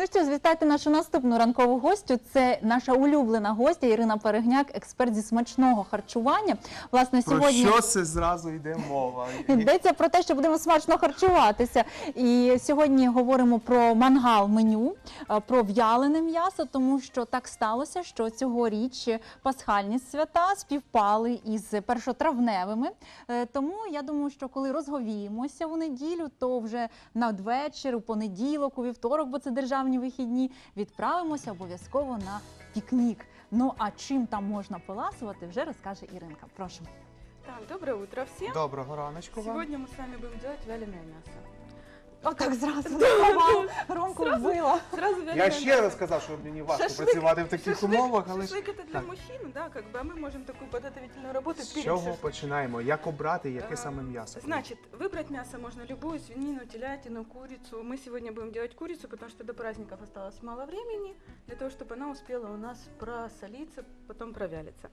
Ну що ж, вітайте нашу наступну ранкову гостю. Це наша улюблена гостя Ірина Перегняк, експерт зі смачного харчування. Власне, Про сьогодні що це зразу йде мова? йдеться про те, що будемо смачно харчуватися. І сьогодні говоримо про мангал меню, е, про в'ялене м'ясо, тому що так сталося, що цьогоріч пасхальні свята співпали із першотравневими. Е, Тому я думаю, що коли розговіємося у неділю, то вже надвечір, у понеділок, у вівторок, бо це державні вихідні, відправимося обов'язково на пікнік. Ну а чим там можна поласувати, вже розкаже Іринка. Прошу. Так, доброе утро всем. Доброго раночку вам. Сегодня мы с вами будем делать вяленое мясо. Отак зразу слова громко вбила. Сразу вяленое Я ще раз сказав, що мені важко Шашлик- працювати в таких умовах, але ж Шашлык это для Так. мужчин, да, как бы, а мы можем такую подготовительную работу з перед чого шашлыком. починаємо? Як обрати, яке А, саме м'ясо? Значит, выбрать мясо можно любую, свинину, телятину, курицу. Мы сегодня будем делать курицу, потому что до праздников осталось мало времени, для того, чтобы она успела у нас просолиться, потом провялиться.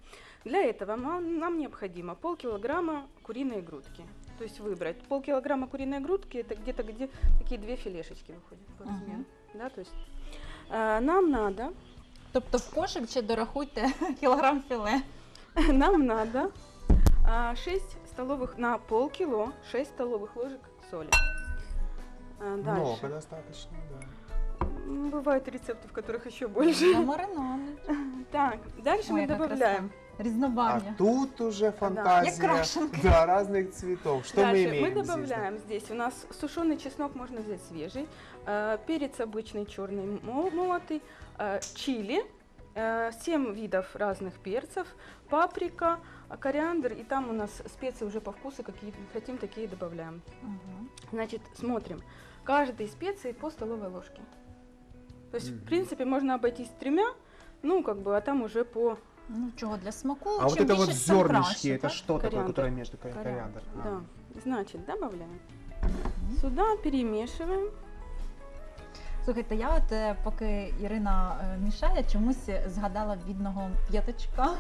Для этого нам, нам необходимо полкилограмма куриной грудки. То есть выбрать полкилограмма куриной грудки, это где-то где такие две филешечки выходят по размеру. Да, то есть э, нам надо Тобто в кошик ще дорахуйте кілограм філе. Нам надо а, 6 столовых на полкило, 6 столовых ложек соли. А, Дальше. Много достаточно, да. Бывают рецепты, в которых еще больше. На маринований. Так, дальше Ой, мы добавляем. Краса. А тут уже фантазія крашенка. да, разных цветов. Что мы Дальше имеем мы здесь? добавляем здесь. У нас сушеный чеснок можно взять свежий, э, перец обычный черный мо- молотый, э, чили, 7 видов разных перцев, паприка, э, кориандр, и там у нас специи уже по вкусу, какие хотим, такие добавляем. Мгм. Значит, смотрим. Каждой специи по столовой ложке. То есть, Мгм. в принципе, можно обойтись тремя, ну, как бы, а там уже по Ну чого для смаку? А вот чим это вот більше, тим зернышки, краще, это так? что такое, Кориандр. которое между кори- кориандр? А. Да. Значит, добавляем. Мгм. Сюда перемешиваем. Слухайте, я от е, поки Ірина е, мішає, чомусь згадала бідного п'яточка,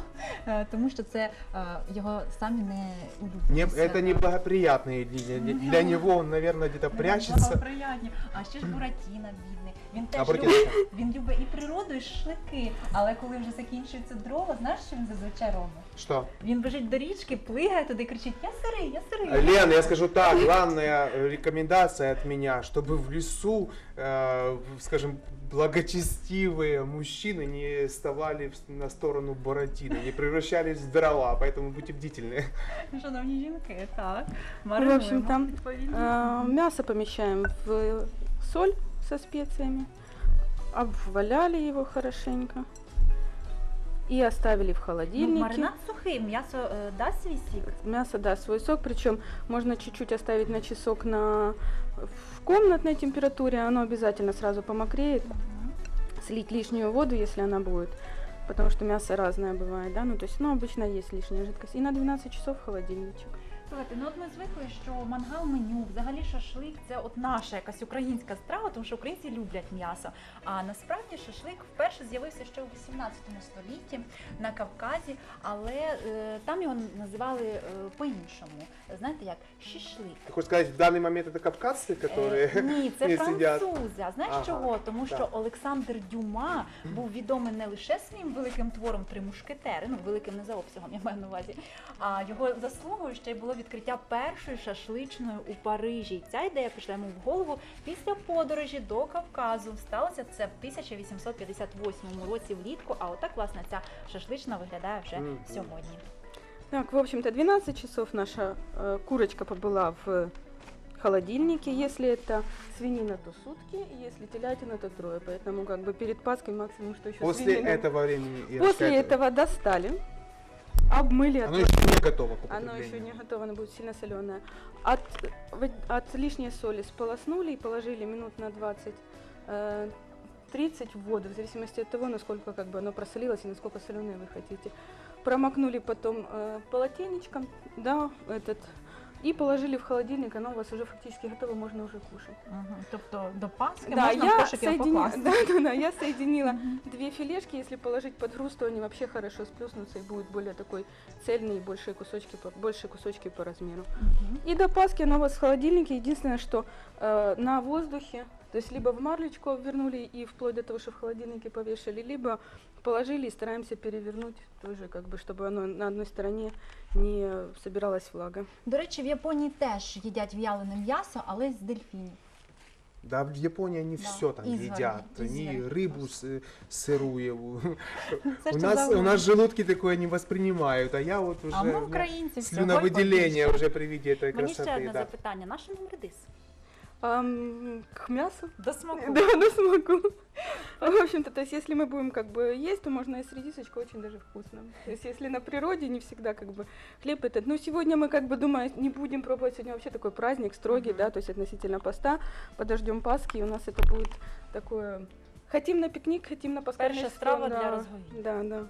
е, тому що це е, його самі не улюблені. Не, свята. это неблагоприятные дни. Для, для него он, наверное, где-то Ну, прячется. приятні. А ще ж Буратіна бідний. Він А теж Буратіно любить, що? він любить і природу, і шашлики. Але коли вже закінчуються дрова, знаєш, що він зазвичай робить? Что? Він біжить до річки, плигає туди і кричить: Я сирий, я сирий. Лен, я скажу так, главная э, рекомендация от меня, чтобы в лесу, э, в- скажем, благочестивые мужчины не вставали в- на сторону Буратино, не превращались в дрова, поэтому будьте бдительны. Шановні жінки, так. В общем, там відповідно. э, мясо помещаем в соль со специями, обваляли его хорошенько И оставили в Ну, холодильнике. маринад сухий, м'ясо е, дасть свій сік. Мясо даст свой сок, причем можно чуть-чуть оставить на часок на в комнатной температуре, оно обязательно сразу помокреет. Слить лишнюю воду, если она будет, потому что мясо разное бывает, да, ну то есть, ну обычно есть лишняя жидкость. И на 12 часов в холодильничек. Слухайте, ну от ми звикли, що мангал меню, взагалі шашлик це от наша якась українська страва, тому що українці люблять м'ясо. А насправді шашлик вперше з'явився ще у 18 столітті на Кавказі, але е, там його називали е, по-іншому. Знаєте як? Шішлик. Ты хочешь сказать, в данный момент это кавказцы, Е, которые... Ні, це не сидять? французи. А знаєш Ага, чого? Тому що так. Олександр Дюма був відомий не лише своїм великим твором Три мушкетери, ну великим не за обсягом, я маю на увазі, а його заслугою ще й було відкриття першої шашличної у Парижі. І Ця ідея пішла йому в голову після подорожі до Кавказу. Сталося це в 1858 році влітку. А отак, власне, ця шашлична виглядає вже Мгм. сьогодні. Так, в общем-то, 12 часов наша э, курочка побыла в холодильнике. Если это свинина, то сутки, если телятина, то трое. Поэтому как бы перед Пасхой максимум, что еще После свинина. этого времени... Ирочка, После это- этого достали, обмыли. Оно от- еще не готово к Оно еще употреблению. не готово, оно будет сильно соленое. От, в- от лишней соли сполоснули и положили минут на 20 э, 30 в воду, в зависимости от того, насколько как бы оно просолилось и насколько соленое вы хотите. Промокнули потом э, полотенечком, да, этот, и положили в холодильник, оно у вас уже фактически готово, можно уже кушать. Угу. Тобто до Пасхи Да, можна в я, кошик його соединила, да, да, да, я соединила Мгм. две филешки, если положить под груз, то они вообще хорошо сплюснутся и будет более такой цельный, и большие кусочки, по- кусочки по размеру. Угу. И до Пасхи оно у вас в холодильнике. Единственное, что э, на воздухе То есть либо в марлечку обвернули и вплоть до того, что в холодильнике повешали, либо положили и стараемся перевернуть тоже, как бы, чтобы оно на одной стороне не собиралась влага. До речі, в Японії теж їдять в'ялене м'ясо, але з дельфінів. Да, в Японии они Да, все там изворы, едят. Они изворы рыбу просто. с- сырую. Це У що нас, за у нас желудки такое не воспринимают, а я вот уже... А ми, у меня українці, всього Слюновыделение побільше. уже при виде этой Мені ще красоты. одне да. запитання. Наше нам редис? Ам, к мясу? До смаку. Да, на смаку. В общем-то, то есть если мы будем как бы есть, то можно и с редисочкой очень даже вкусно. То есть если на природе не всегда как бы хлеб этот. Ну, сегодня мы как бы думаю, не будем пробовать, сегодня вообще такой праздник строгий, Мгм. да, то есть относительно поста. Подождем Пасхи, и у нас это будет такое... Хотим на пикник, хотим на пасхальный Перша страва для да. розговіння. Да, да.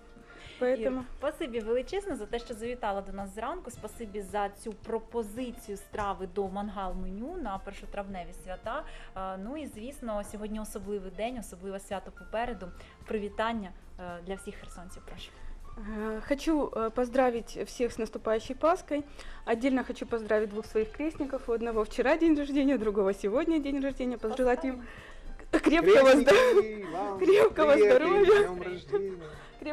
Поэтому... Ір, спасибі величезне за те, що завітала до нас зранку. Спасибі за цю пропозицію страви до мангал меню на першотравневі свята. А, Ну і звісно, сьогодні особливий день, особливе свято попереду. Привітання е, для всіх херсонців. Прошу. Э, Хочу э, поздравить всех с наступающей Пасхой. Отдельно хочу поздравить двух своих крестников. У одного вчера день рождения, другого сегодня день рождения. Поздравить им крепкого, здоровья, Крестники, вам крепкого привет и здоровья.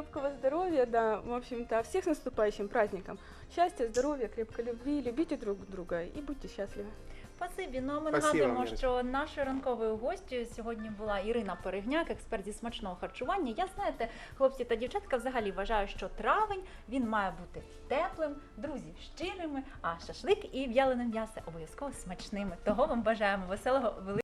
крепкого здоровья, да, в общем-то, всех с наступающим праздником. Счастья, здоровья, крепкой любви, любите друг друга и будьте счастливы. Спасибі. Ну а ми Спасибо, нагадуємо, Ірочка. що нашою ранковою гостю сьогодні була Ірина Перегняк, експерт зі смачного харчування. Я знаєте, хлопці та дівчатка взагалі вважаю, що травень він має бути теплим, друзі щирими, а шашлик і в'ялене м'ясо обов'язково смачними. Того вам бажаємо веселого великого.